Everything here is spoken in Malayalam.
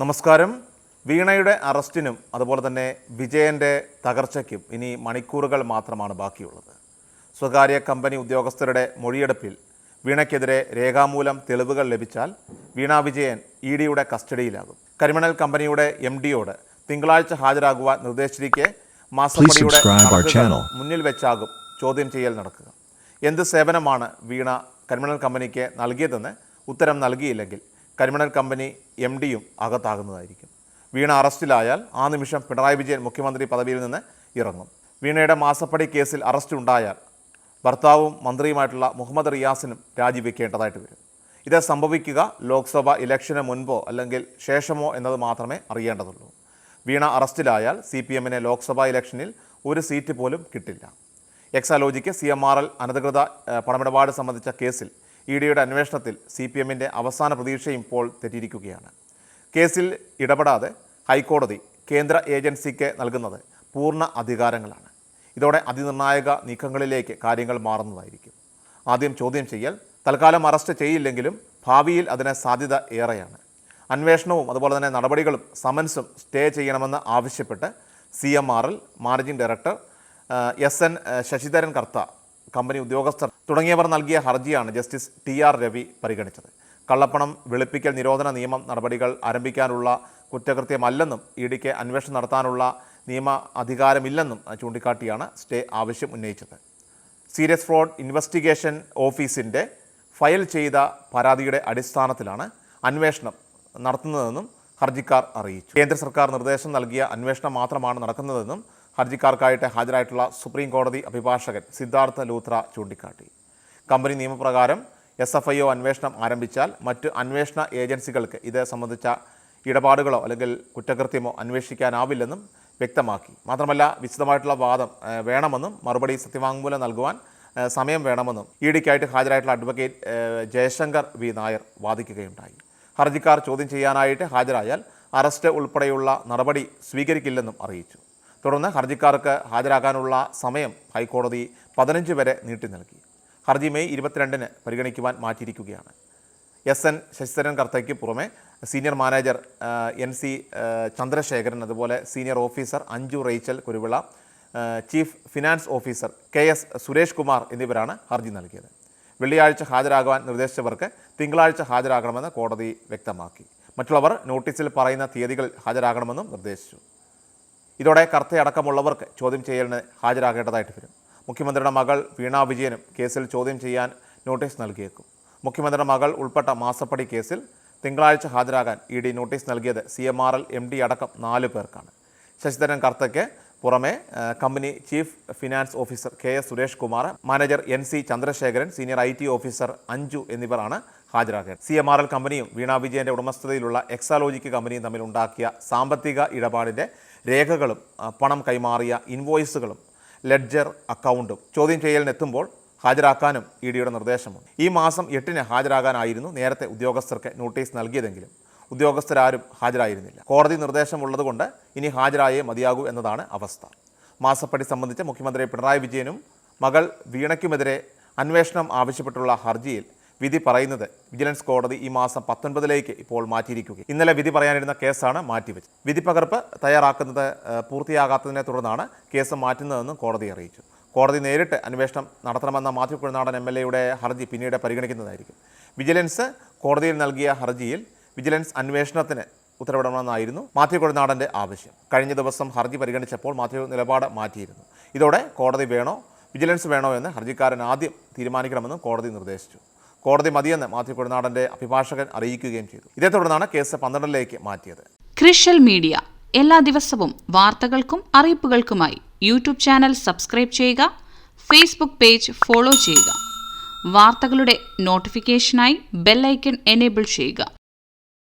നമസ്കാരം. വീണയുടെ അറസ്റ്റിനും അതുപോലെ തന്നെ വിജയന്റെ തകർച്ചയ്ക്കും ഇനി മണിക്കൂറുകൾ മാത്രമാണ് ബാക്കിയുള്ളത്. സ്വകാര്യ കമ്പനി ഉദ്യോഗസ്ഥരുടെ മൊഴിയെടുപ്പിൽ വീണയ്ക്കെതിരെ രേഖാമൂലം തെളിവുകൾ ലഭിച്ചാൽ വീണ വിജയൻ ഇ ഡിയുടെ കസ്റ്റഡിയിലാകും. കരിമണൽ കമ്പനിയുടെ എം ഡിയോട് തിങ്കളാഴ്ച ഹാജരാകുവാൻ നിർദ്ദേശിച്ചിരിക്കെ മാസപ്പടിയുടെ മുന്നിൽ വെച്ചാകും ചോദ്യം ചെയ്യൽ നടക്കുക. എന്ത് സേവനമാണ് വീണ കരിമണൽ കമ്പനിക്ക് നൽകിയതെന്ന് ഉത്തരം നൽകിയില്ലെങ്കിൽ കരിമണൽ കമ്പനി എം ഡിയും അകത്താകുന്നതായിരിക്കും. വീണ അറസ്റ്റിലായാൽ ആ നിമിഷം പിണറായി വിജയൻ മുഖ്യമന്ത്രി പദവിയിൽ നിന്ന് ഇറങ്ങും. വീണയുടെ മാസപ്പടി കേസിൽ അറസ്റ്റ് ഉണ്ടായാൽ ഭർത്താവും മന്ത്രിയുമായിട്ടുള്ള മുഹമ്മദ് റിയാസിനും രാജിവെക്കേണ്ടതായിട്ട് വരും. ഇത് സംഭവിക്കുക ലോക്സഭ ഇലക്ഷന് മുൻപോ അല്ലെങ്കിൽ ശേഷമോ എന്നത് മാത്രമേ അറിയേണ്ടതുള്ളൂ. വീണ അറസ്റ്റിലായാൽ സി പി എമ്മിന് ലോക്സഭാ ഇലക്ഷനിൽ ഒരു സീറ്റ് പോലും കിട്ടില്ല. Exalogic C M R L അനധികൃത പണമിടപാട് സംബന്ധിച്ച കേസിൽ ഇ ഡിയുടെ അന്വേഷണത്തിൽ സി പി എമ്മിന്റെ അവസാന പ്രതീക്ഷയും ഇപ്പോൾ തെറ്റിയിരിക്കുകയാണ്. കേസിൽ ഇടപെടാതെ ഹൈക്കോടതി കേന്ദ്ര ഏജൻസിക്ക് നൽകുന്നത് പൂർണ അധികാരങ്ങളാണ്. ഇതോടെ അതിനിർണായക നീക്കങ്ങളിലേക്ക് കാര്യങ്ങൾ മാറുന്നതായിരിക്കും. ആദ്യം ചോദ്യം ചെയ്യൽ തൽക്കാലം അറസ്റ്റ് ചെയ്യില്ലെങ്കിലും ഭാവിയിൽ അതിന് സാധ്യത ഏറെയാണ്. അന്വേഷണവും അതുപോലെ തന്നെ നടപടികളും സമൻസും സ്റ്റേ ചെയ്യണമെന്ന് ആവശ്യപ്പെട്ട് C M R L managing director S N Sasidharan Kartha company ഉദ്യോഗസ്ഥർ തുടങ്ങിയവർ നൽകിയ ഹർജിയാണ് ജസ്റ്റിസ് ടി ആർ രവി പരിഗണിച്ചത്. കള്ളപ്പണം വെളുപ്പിക്കൽ നിരോധന നിയമം നടപടികൾ ആരംഭിക്കാനുള്ള കുറ്റകൃത്യമല്ലെന്നും ഇ ഡിക്ക് അന്വേഷണം നടത്താനുള്ള നിയമ അധികാരമില്ലെന്നും ചൂണ്ടിക്കാട്ടിയാണ് സ്റ്റേ ആവശ്യം ഉന്നയിച്ചത്. സീരിയസ് ഫ്രോഡ് ഇൻവെസ്റ്റിഗേഷൻ ഓഫീസിന്റെ ഫയൽ ചെയ്ത പരാതിയുടെ അടിസ്ഥാനത്തിലാണ് അന്വേഷണം നടത്തുന്നതെന്നും ഹർജിക്കാർ അറിയിച്ചു. കേന്ദ്ര സർക്കാർ നിർദ്ദേശം നൽകിയ അന്വേഷണം മാത്രമാണ് നടക്കുന്നതെന്നും ഹർജിക്കാർക്കായിട്ട് ഹാജരായിട്ടുള്ള സുപ്രീം കോടതി അഭിഭാഷകൻ സിദ്ധാർത്ഥ ലൂത്ര ചൂണ്ടിക്കാട്ടി. കമ്പനി നിയമപ്രകാരം എസ് എഫ് ഐ ഒ അന്വേഷണം ആരംഭിച്ചാൽ മറ്റ് അന്വേഷണ ഏജൻസികൾക്ക് ഇത് സംബന്ധിച്ച ഇടപാടുകളോ അല്ലെങ്കിൽ കുറ്റകൃത്യമോ അന്വേഷിക്കാനാവില്ലെന്നും വ്യക്തമാക്കി. മാത്രമല്ല വിശദമായിട്ടുള്ള വാദം വേണമെന്നും മറുപടി സത്യവാങ്മൂലം നൽകുവാൻ സമയം വേണമെന്നും ഇ ഡിക്കായിട്ട് ഹാജരായിട്ടുള്ള അഡ്വക്കേറ്റ് ജയശങ്കർ വി. നായർ വാദിക്കുകയുണ്ടായി. ഹർജിക്കാർ ചോദ്യം ചെയ്യാനായിട്ട് ഹാജരായാൽ അറസ്റ്റ് ഉൾപ്പെടെയുള്ള നടപടി സ്വീകരിക്കില്ലെന്നും അറിയിച്ചു. തുടർന്ന് ഹർജിക്കാർക്ക് ഹാജരാകാനുള്ള സമയം ഹൈക്കോടതി പതിനഞ്ച് വരെ നീട്ടി നൽകി. ഹർജി മെയ് ഇരുപത്തിരണ്ടിന് പരിഗണിക്കുവാൻ മാറ്റിയിരിക്കുകയാണ്. എസ് എൻ ശശിധരൻ കർത്തയ്ക്ക് പുറമെ senior manager N C Chandrasekharan അതുപോലെ senior officer Anju Rachel Kuruvila chief finance officer K S Suresh Kumar എന്നിവരാണ് ഹർജി നൽകിയത്. വെള്ളിയാഴ്ച ഹാജരാകുവാൻ നിർദ്ദേശിച്ചവർക്ക് തിങ്കളാഴ്ച ഹാജരാകണമെന്ന് കോടതി വ്യക്തമാക്കി. മറ്റുള്ളവർ നോട്ടീസിൽ പറയുന്ന തീയതികൾ ഹാജരാകണമെന്നും നിർദ്ദേശിച്ചു. ഇതോടെ കർത്തയടക്കമുള്ളവർക്ക് ചോദ്യം ചെയ്യലിന് ഹാജരാകേണ്ടതായിട്ട് വരും. മുഖ്യമന്ത്രിയുടെ മകൾ വീണ വിജയനും കേസിൽ ചോദ്യം ചെയ്യാൻ നോട്ടീസ് നൽകിയേക്കും. മുഖ്യമന്ത്രിയുടെ മകൾ ഉൾപ്പെട്ട മാസപ്പടി കേസിൽ തിങ്കളാഴ്ച ഹാജരാകാൻ ഇ ഡി നോട്ടീസ് നൽകിയത് C M R L M D അടക്കം നാല് പേർക്കാണ്. ശശിധരൻ കർത്തയ്ക്ക് പുറമെ company chief finance officer K S Suresh Kumar manager N C Chandrasekharan senior I T officer Anju എന്നിവരാണ് ഹാജരാകേണ്ടത്. സി എം ആർ എൽ കമ്പനിയും വീണ വിജയന്റെ ഉടമസ്ഥതയിലുള്ള എക്സാലോജിക്ക് കമ്പനിയും തമ്മിൽ ഉണ്ടാക്കിയ സാമ്പത്തിക ഇടപാടിന്റെ രേഖകളും പണം കൈമാറിയ ഇൻവോയ്സുകളും ലെഡ്ജർ അക്കൗണ്ടും ചോദ്യം ചെയ്യലിനെത്തുമ്പോൾ ഹാജരാക്കാനും ഇ ഡിയുടെ നിർദ്ദേശമുണ്ട്. ഈ മാസം എട്ടിന് ഹാജരാകാനായിരുന്നു നേരത്തെ ഉദ്യോഗസ്ഥർക്ക് നോട്ടീസ് നൽകിയതെങ്കിലും ഉദ്യോഗസ്ഥരാരും ഹാജരായിരുന്നില്ല. കോടതി നിർദ്ദേശമുള്ളതുകൊണ്ട് ഇനി ഹാജരായേ മതിയാകൂ എന്നതാണ് അവസ്ഥ. മാസപ്പടി സംബന്ധിച്ച് മുഖ്യമന്ത്രി പിണറായി വിജയനും മകൾ വീണയ്ക്കുമെതിരെ അന്വേഷണം ആവശ്യപ്പെട്ടുള്ള ഹർജിയിൽ വിധി പറയുന്നത് വിജിലൻസ് കോടതി ഈ മാസം പത്തൊൻപതിലേക്ക് ഇപ്പോൾ മാറ്റിയിരിക്കുകയും ഇന്നലെ വിധി പറയാനിരുന്ന കേസാണ് മാറ്റിവെച്ചത്. വിധി പകർപ്പ് തയ്യാറാക്കുന്നത് പൂർത്തിയാകാത്തതിനെ തുടർന്നാണ് കേസ് മാറ്റുന്നതെന്നും കോടതി അറിയിച്ചു. കോടതി നേരിട്ട് അന്വേഷണം നടത്തണമെന്ന മാത്യു കുഴനാടൻ എം എൽ എയുടെ ഹർജി പിന്നീട് പരിഗണിക്കുന്നതായിരിക്കും. വിജിലൻസ് കോടതിയിൽ നൽകിയ ഹർജിയിൽ വിജിലൻസ് അന്വേഷണത്തിന് ഉത്തരവിടണമെന്നായിരുന്നു മാത്യു കുഴനാടന്റെ ആവശ്യം. കഴിഞ്ഞ ദിവസം ഹർജി പരിഗണിച്ചപ്പോൾ മാത്യു നിലപാട് മാറ്റിയിരുന്നു. ഇതോടെ കോടതി വേണോ വിജിലൻസ് വേണോ എന്ന് ഹർജിക്കാരൻ ആദ്യം തീരുമാനിക്കണമെന്നും കോടതി നിർദ്ദേശിച്ചു. കോടതി മതിയെന്ന് മാത്യു കുഴനാടന്റെ അഭിഭാഷകൻ അറിയിക്കുകയും ചെയ്തു. ഇതേ തുടർന്നാണ് കേസ് പന്ത്രണ്ടിലേക്ക് മാറ്റിയത്. ക്രിഷ്യൽ മീഡിയ. എല്ലാ ദിവസവും വാർത്തകൾക്കും അറിയിപ്പുകൾക്കുമായി യൂട്യൂബ് ചാനൽ സബ്സ്ക്രൈബ് ചെയ്യുക ഫേസ്ബുക്ക് പേജ് ഫോളോ ചെയ്യുക. വാർത്തകളുടെ നോട്ടിഫിക്കേഷനായി ബെല്ലൈക്കൺ എനേബിൾ ചെയ്യുക.